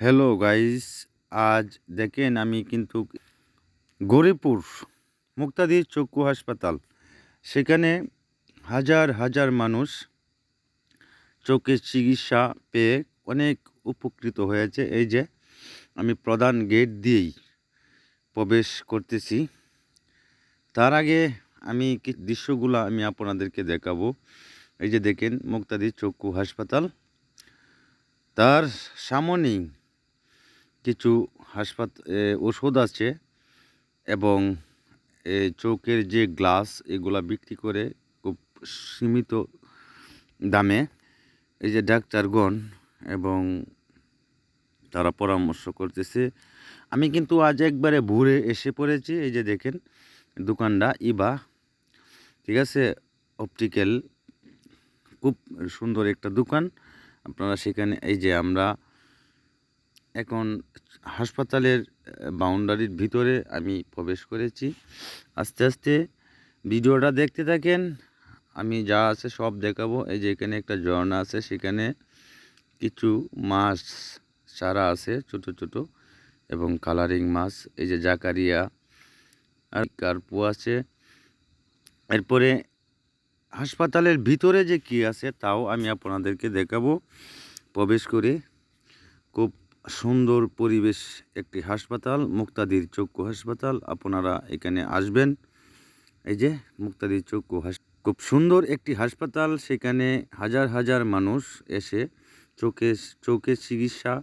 Hello guys আজ দেখেন আমি কিন্তু গরিপুর মুক্তাদি চক্ষু হাসপাতাল। সেখানে হাজার হাজার মানুষ চোখের চিকিৎসা পেয়ে অনেক উপকৃত হয়েছে। এই যে আমি প্রধান গেট দিয়েই প্রবেশ করতেছি। তার আগে আমি কি দৃশ্যগুলো আমি আপনাদেরকে দেখাবো। এই যে দেখেন মুক্তাদি চক্ষু হাসপাতাল। তার সামনেই কিছু হাসপাত ওষুধ আছে এবং চোখের যে গ্লাস এগুলা বিক্রি করে খুব সীমিত দামে। এই যে ডাক্তারগণ এবং তারা পরামর্শ করতেছে। আমি কিন্তু আজ একবারে ভোরে এসে পড়েছি, এই যে দেখেন দোকানটা, ইবা, ঠিক আছে? অপটিক্যাল, খুব সুন্দর একটা দোকান। আপনারা সেখানে, এই যে আমরা এখন হাসপাতালের বাউন্ডারির ভিতরে আমি প্রবেশ করেছি। আস্তে আস্তে ভিডিওটা দেখতে থাকেন। আমি যা আছে সব দেখাবো। এই যে এখানে একটা ঝর্ণা আছে, সেখানে কিছু মাছ চারা আছে, ছোট ছোট এবং কালারিং মাছ। এই যে জাকারিয়া, আর কার্পু আছে। এরপরে হাসপাতালের ভিতরে যে কি আছে, তাও আমি আপনাদেরকে দেখাবো। প্রবেশ করে খুব সুন্দর পরিবেশ একটি হাসপাতাল, মুক্তাদির চক্ষু হাসপাতাল। আপনারা এখানে আসবেন। এই যে মুক্তাদির চক্ষু খুব সুন্দর একটি হাসপাতাল। সেখানে হাজার হাজার মানুষ এসে চোখে চোখের চিকিৎসা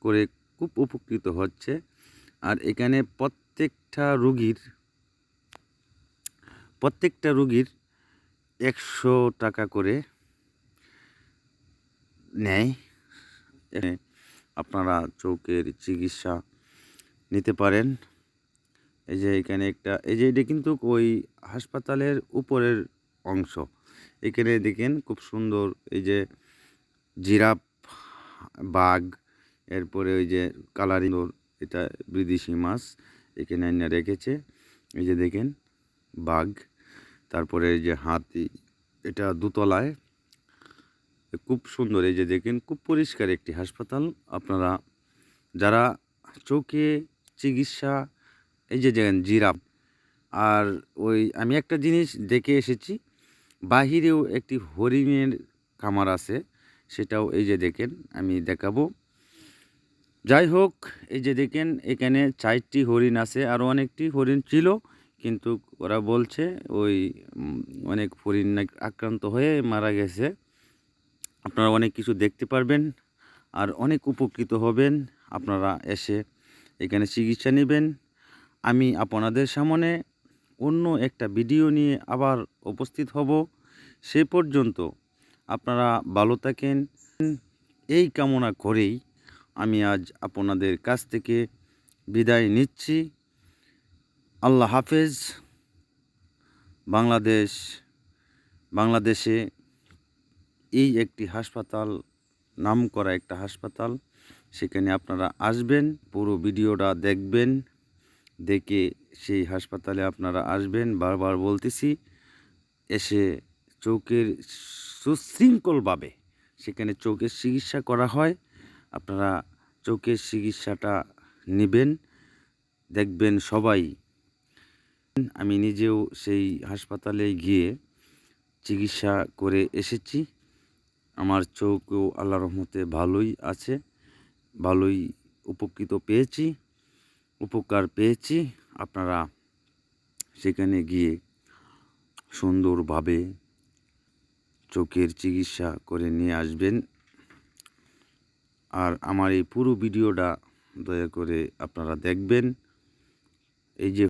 করে খুব উপকৃত হচ্ছে। আর এখানে প্রত্যেকটা রুগীর প্রত্যেকটা রুগীর একশো টাকা করে নেয়। আপনারা চোখের চিকিৎসা নিতে পারেন। এই যে এখানে একটা, এই যে এটা কিন্তু ওই হাসপাতালের উপরের অংশ। এখানে দেখেন খুব সুন্দর এই যে জিরাফ, বাঘ, এরপরে ওই যে কালারিং এটা বিদেশি মাছ এখানে এনে রেখেছে। এই যে দেখেন বাঘ, তারপরে যে হাতি, এটা দুতলায়। খুব সুন্দর এই যে দেখেন, খুব পরিষ্কার একটি হাসপাতাল। আপনারা যারা চোখে চিকিৎসা, এই যে দেখেন জিরাফ, আর ওই আমি একটা জিনিস দেখে এসেছি, বাহিরেও একটি হরিণের খামার আছে, সেটাও এই যে দেখেন, আমি দেখাবো। যাই হোক, এই যে দেখেন, এখানে চারটি হরিণ আছে আরও অনেকটি হরিণ ছিল, কিন্তু ওরা বলছে ওই অনেক হরিণ আক্রান্ত হয়ে মারা গেছে। আপনারা অনেক কিছু দেখতে পারবেন আর অনেক উপকৃত হবেন। আপনারা এসে এখানে চিকিৎসা নেবেন। আমি আপনাদের সামনে অন্য একটা ভিডিও নিয়ে আবার উপস্থিত হব। সে পর্যন্ত আপনারা ভালো থাকেন। এই কামনা করেই আমি আজ আপনাদের কাছ থেকে বিদায় নিচ্ছি। আল্লাহ হাফেজ। বাংলাদেশ, বাংলাদেশে এই একটি হাসপাতাল নাম করা একটা হাসপাতাল, সেখানে আপনারা আসবেন, পুরো ভিডিওটা দেখবেন, দেখে সেই হাসপাতালে আপনারা আসবেন, বারবার বলতেছি, এসে চোখের সুশৃঙ্খলভাবে সেখানে চোখের চিকিৎসা করা হয়, আপনারা চোখের চিকিৎসাটা নেবেন, দেখবেন সবাই। আমি নিজেও সেই হাসপাতালে গিয়ে চিকিৎসা করে এসেছি। আমার চোখও আল্লাহ রহমতে ভালোই আছে, ভালোই উপকৃত পেয়েছি, উপকার পেয়েছি। আপনারা সেখানে গিয়ে সুন্দরভাবে চোখের চিকিৎসা করে নিয়ে আসবেন। আর আমার এই পুরো ভিডিওটা দয়া করে আপনারা দেখবেন। এই যে